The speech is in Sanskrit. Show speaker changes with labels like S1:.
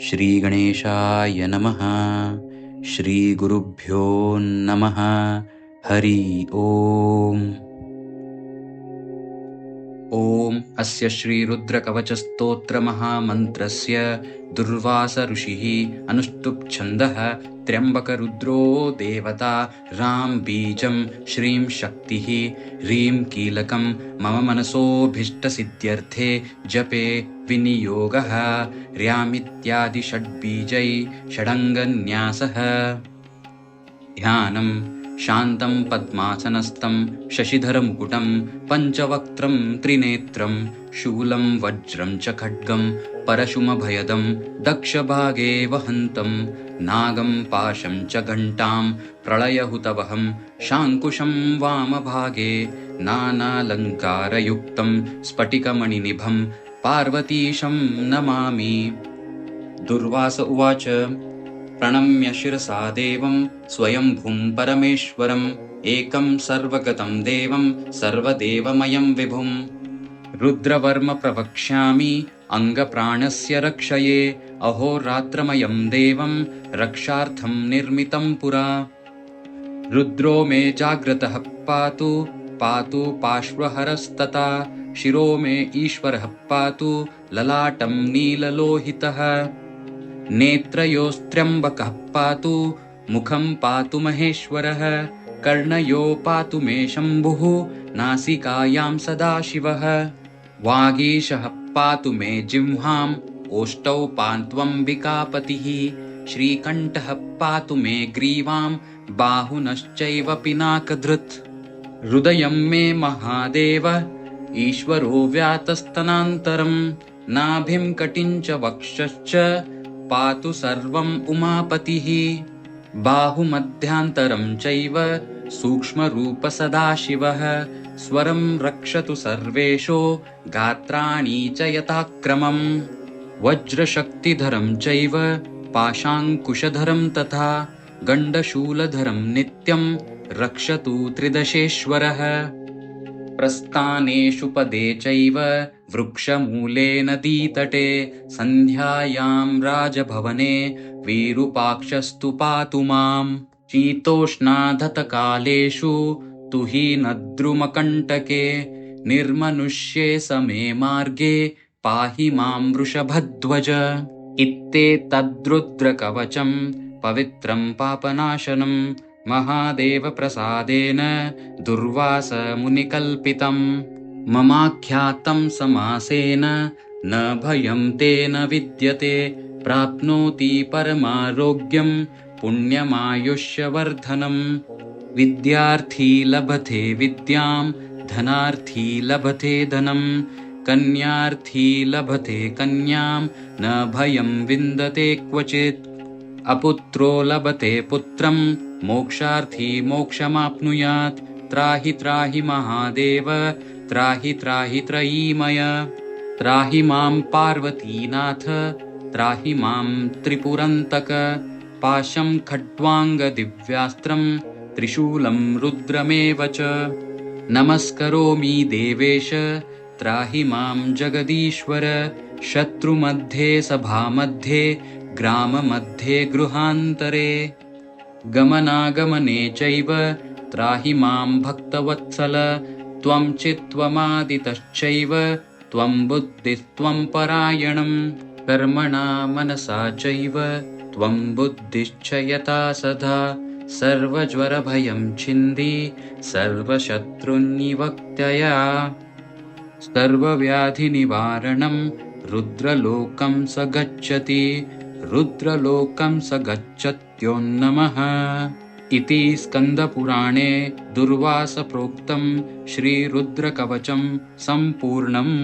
S1: श्रीगणेशाय नमः। श्रीगुरुभ्यो नमः। हरि ओम् ॐ अस्य श्रीरुद्रकवचस्तोत्रमहामन्त्रस्य दुर्वासऋषिः अनुष्टुप्छन्दः त्र्यम्बकरुद्रो देवता रां बीजं श्रीं शक्तिः ह्रीं कीलकं मम मनसोऽभीष्टसिद्ध्यर्थे जपे विनियोगः र्यामित्यादिषड्बीजै षडङ्गन्यासः ध्यानम् शान्तं पद्मासनस्थं शशिधरमुकुटं पञ्चवक्त्रं त्रिनेत्रं शूलं वज्रं च खड्गं परशुमभयदं दक्षभागे वहन्तं नागं पाशं च घण्टां प्रलयहुतवहं शाङ्कुशं वामभागे नानालङ्कारयुक्तं स्फटिकमणिनिभं पार्वतीशं नमामि। दुर्वास उवाच प्रणम्य शिरसा देवं स्वयंभुं परमेश्वरम् एकं सर्वगतं देवं सर्वदेवमयं विभुम् रुद्रवर्म प्रवक्ष्यामि अङ्गप्राणस्य रक्षये अहोरात्रमयं देवं रक्षार्थं निर्मितं पुरा। रुद्रो मे जाग्रतः पातु पातु पार्श्वहरस्तथा शिरो मे ईश्वरः पातु ललाटं नीललोहितः नेत्रयोस्त्र्यम्बकः पातु मुखं पातु महेश्वरः कर्णयो पातु मे शम्भुः नासिकायां सदाशिवः वागीशः पातु मे जिह्वाम् ओष्टौ पान्त्वम्बिकापतिः श्रीकण्ठः पातु मे ग्रीवां बाहुनश्चैव पिनाकधृत्। हृदयं मे महादेव ईश्वरो व्यातस्तनान्तरम् नाभिं कटिञ्च वक्षश्च पातु सर्वम् उमापतिः। बाहुमध्यान्तरं चैव सूक्ष्मरूप सदाशिवः। स्वरं रक्षतु सर्वेषो गात्राणि च यथाक्रमम्। वज्रशक्तिधरं चैव पाशाङ्कुशधरं तथा गण्डशूलधरं नित्यं रक्षतु त्रिदशेश्वरः। प्रस्थानेषु पदे चैव वृक्षमूले नदीतटे सन्ध्यायां राजभवने वीरुपाक्षस्तु पातु माम्। शीतोष्णाधतकालेषु तुहीनद्रुमकण्टके निर्मनुष्ये समे मार्गे पाहि मां वृषभध्वज। इत्तेतद्रुद्रकवचं पवित्रं पापनाशनं महादेवप्रसादेन दुर्वासमुनिकल्पितम् ममाख्यातं समासेन न भयं तेन विद्यते प्राप्नोति परमारोग्यं पुण्यमायुष्यवर्धनम् विद्यार्थी लभते विद्यां धनार्थी लभते धनं कन्यार्थी लभते कन्यां न भयं विन्दते क्वचित्। अपुत्रो लभते पुत्रं मोक्षार्थी मोक्षमाप्नुयात् त्राहि त्राहि महादेव त्राहि त्राहि त्रयीमय। त्राहि मां पार्वतीनाथ त्राहि मां त्रिपुरन्तक। पाशं खड्वाङ्गदिव्यास्त्रं त्रिशूलं रुद्रमेव च। नमस्करोमि देवेश त्राहि मां जगदीश्वर। शत्रुमध्ये सभामध्ये ग्राममध्ये गृहान्तरे। गमनागमने चैव त्राहि मां भक्तवत्सल त्वं चित्त्वमादितश्चैव त्वं बुद्धिस्त्वं परायणं कर्मणा मनसा चैव। त्वं बुद्धिश्च यथा सदा सर्वज्वरभयं छिन्दि सर्वशत्रुन्निवक्तया सर्वव्याधिनिवारणं रुद्रलोकं स गच्छति रुद्रलोकं स गच्छत्योन्नमः इति स्कन्दपुराणे दुर्वासप्रोक्तं श्रीरुद्रकवचं सम्पूर्णम्